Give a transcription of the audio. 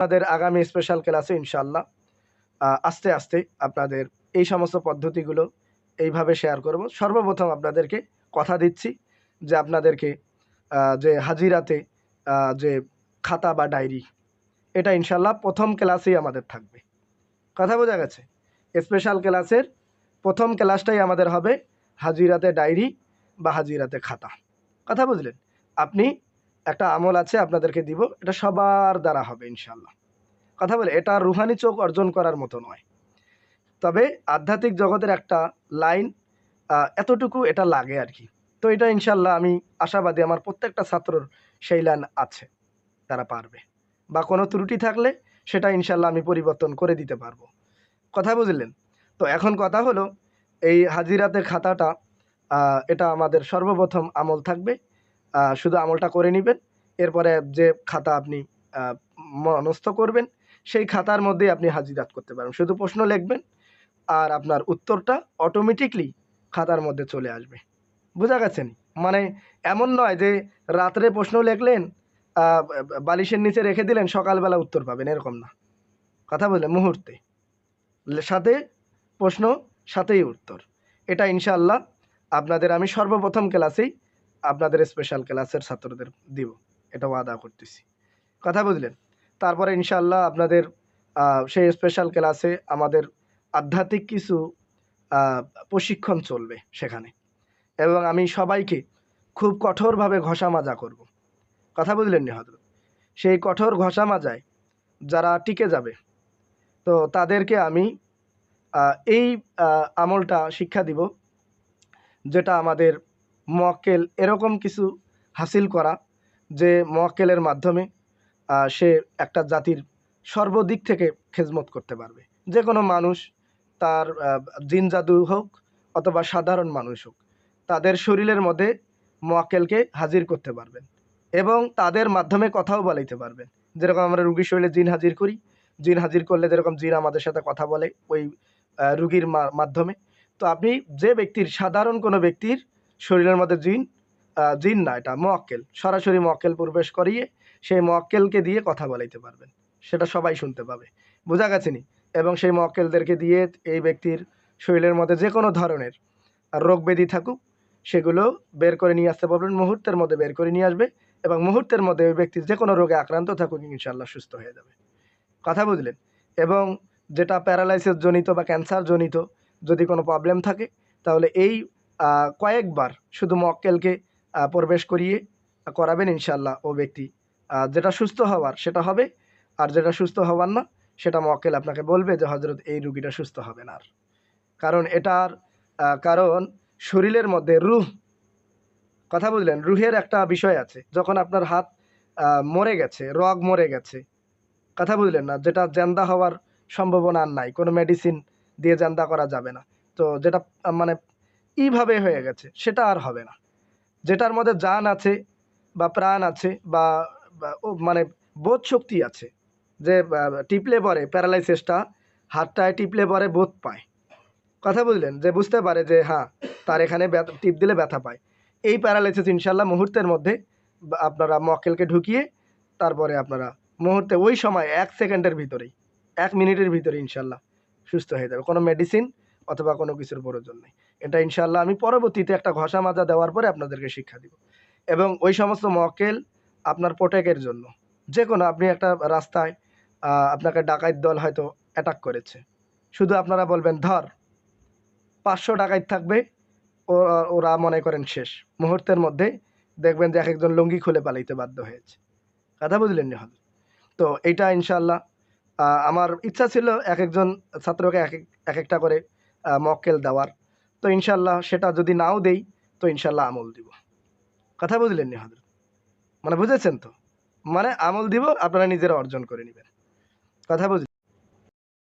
আপনাদের আগামী স্পেশাল ক্লাসে ইনশাল্লাহ আস্তে আস্তে আপনাদের এই সমস্ত পদ্ধতিগুলো এইভাবে শেয়ার করব। সর্বপ্রথম আপনাদেরকে কথা দিচ্ছি যে আপনাদেরকে যে হাজিরাতে যে খাতা বা ডায়েরি এটা ইনশাল্লাহ প্রথম ক্লাসেই আমাদের থাকবে। কথা বোঝা গেছে? স্পেশাল ক্লাসের প্রথম ক্লাসটাই আমাদের হবে হাজিরাতে ডায়েরি বা হাজিরাতে খাতা। কথা বুঝলেন? আপনি একটা আমল আছে আপনাদেরকে দিব, এটা সবার দ্বারা হবে ইনশাল্লাহ কথা বলে, এটা রুহানি চোখ অর্জন করার মতো নয়। তবে আধ্যাত্মিক জগতের একটা লাইন এতটুকু এটা লাগে আর কি। তো এটা ইনশাল্লাহ আমি আশাবাদী আমার প্রত্যেকটা ছাত্রর সেই লাইন আছে, তারা পারবে। বা কোনো ত্রুটি থাকলে সেটা ইনশাল্লাহ আমি পরিবর্তন করে দিতে পারব। কথা বুঝলেন? তো এখন কথা হলো, এই হাজিরাতের খাতাটা এটা আমাদের সর্বপ্রথম আমল থাকবে। শুধু আমলটা করে নেবেন, এরপরে যে খাতা আপনি মনস্থ করবেন, সেই খাতার মধ্যেই আপনি হাজিরাত করতে পারেন শুধু প্রশ্ন লিখবেন আর আপনার উত্তরটা অটোমেটিকলি খাতার মধ্যে চলে আসবে। বোঝা গেছে নি? মানে এমন নয় যে রাত্রে প্রশ্ন লিখলেন বালিশের নিচে রেখে দিলেন, সকালবেলা উত্তর পাবেন, এরকম না। কথা বললেন মুহূর্তে। সাথে প্রশ্ন, সাথেই উত্তর। এটা ইনশাআল্লাহ আপনাদের আমি সর্বপ্রথম ক্লাসেই আপনাদের স্পেশাল ক্লাসের ছাত্রদের দিব। এটা ওয়াদা করতেছি। কথা বুঝলেন? তারপরে ইনশাআল্লাহ আপনাদের সেই স্পেশাল ক্লাসে আমাদের আধ্যাত্মিক কিছু প্রশিক্ষণ চলবে সেখানে। এবং আমি সবাইকে খুব কঠোরভাবে ঘষা মাজা করব। কথা বুঝলেন নি হজরত সেই কঠোর ঘষা মাজায় যারা টিকে যাবে, তো তাদেরকে আমি এই আমলটা শিক্ষা দিব, যেটা আমাদের মোয়াক্কেল এরকম কিছু হাসিল করা যে মোয়াক্কেলের মাধ্যমে সে একটা জাতির সর্বদিক থেকে খেজমত করতে পারবে। যে কোনো মানুষ তার জিন জাদু হোক অথবা সাধারণ মানুষ হোক, তাদের শরীরের মধ্যে মোয়াক্কেলকে হাজির করতে পারবেন এবং তাদের মাধ্যমে কথাও বলাইতে পারবেন। যেরকম আমরা রুগীর শরীরে জিন হাজির করি, জিন হাজির করলে যেরকম জিন আমাদের সাথে কথা বলে ওই রুগীর মাধ্যমে। তো আপনি যে ব্যক্তির, সাধারণ কোনো ব্যক্তির শরীরের মধ্যে জিন জিন না, এটা মোয়াক্কেল সরাসরি মোয়াক্কেল প্রবেশ করিয়ে সেই মোয়াক্কেলকে দিয়ে কথা বলাইতে পারবেন। সেটা সবাই শুনতে পাবে। বোঝা গেছে নি? এবং সেই মোয়াক্কেলদেরকে দিয়ে এই ব্যক্তির শরীরের মধ্যে যে কোনো ধরনের রোগ ব্যাধি থাকুক, সেগুলো বের করে নিয়ে আসতে পারবেন, মুহূর্তের মধ্যে বের করে নিয়ে আসবে এবং মুহূর্তের মধ্যে ওই ব্যক্তি যে কোনো রোগে আক্রান্ত থাকুক ইনশাল্লাহ সুস্থ হয়ে যাবে। কথা বুঝলেন? এবং যেটা প্যারালাইসিস জনিত বা ক্যান্সার জনিত যদি কোনো প্রবলেম থাকে, তাহলে এই কয়েকবার শুধু মক্কেলকে প্রবেশ করিয়ে করাবেন ইনশাল্লাহ ও ব্যক্তি। যেটা সুস্থ হওয়ার সেটা হবে, আর যেটা সুস্থ হওয়ার না, সেটা মক্কেল আপনাকে বলবে যে হজরত এই রুগীটা সুস্থ হবে না আর। কারণ এটার কারণ শরীরের মধ্যে রুহ, কথা বুঝলেন? রুহের একটা বিষয় আছে। যখন আপনার হাত মরে গেছে, রগ মরে গেছে, কথা বুঝলেন না? যেটা জেন্দা হওয়ার সম্ভাবনা আর নাই। কোনো মেডিসিন দিয়ে জেন্দা করা যাবে না। তো যেটা মানে এইভাবে হয়ে গেছে সেটা আর হবে না। যেটার মধ্যে জান আছে বা প্রাণ আছে বা মানে বোধ শক্তি আছে যে টিপলে পরে প্যারালাইসিসটা হাতটায় টিপলে পরে বোধ পায়। কথা বুঝলেন? যে বুঝতে পারে যে হ্যাঁ তার এখানে টিপ দিলে ব্যথা পায়। এই প্যারালাইসিস ইনশাল্লাহ মুহূর্তের মধ্যে আপনারা মক্কেলকে ঢুকিয়ে তারপরে আপনারা মুহূর্তে ওই সময় এক সেকেন্ডের ভিতরেই এক মিনিটের ভিতরে ইনশাল্লাহ সুস্থ হয়ে যাবে। কোনো মেডিসিন অথবা কোনো কিছুর প্রয়োজন নেই। এটা ইনশাল্লাহ আমি পরবর্তীতে একটা ঘষা মাজা দেওয়ার পরে আপনাদেরকে শিক্ষা দিব। এবং ওই সমস্ত মক্কেল আপনার প্রোটেকের জন্য। যে কোনো আপনি একটা রাস্তায় আপনাকে ডাকাত দল হয়তো অ্যাটাক করেছে। শুধু আপনারা বলবেন, ধর, পাঁচশো ডাকাত থাকবে। ওরা মনে করেন শেষ। মুহূর্তের মধ্যে দেখবেন যে এক একজন লুঙ্গি খুলে পালাইতে বাধ্য হয়েছে। কথা বুঝলেন নি হল তো এইটা ইনশাল্লাহ আমার ইচ্ছা ছিল এক একজন ছাত্রকে এক- এক একটা করে মক্কেল দেওয়ার। তো ইনশাল্লাহ সেটা যদি নাও দেই, তো ইনশাল্লাহ আমল দিব। কথা বুঝলেন নি হজরত মানে বুঝেছেন তো? মানে আমল দিব, আপনারা নিজেরা অর্জন করে নেবেন। কথা বুঝলেন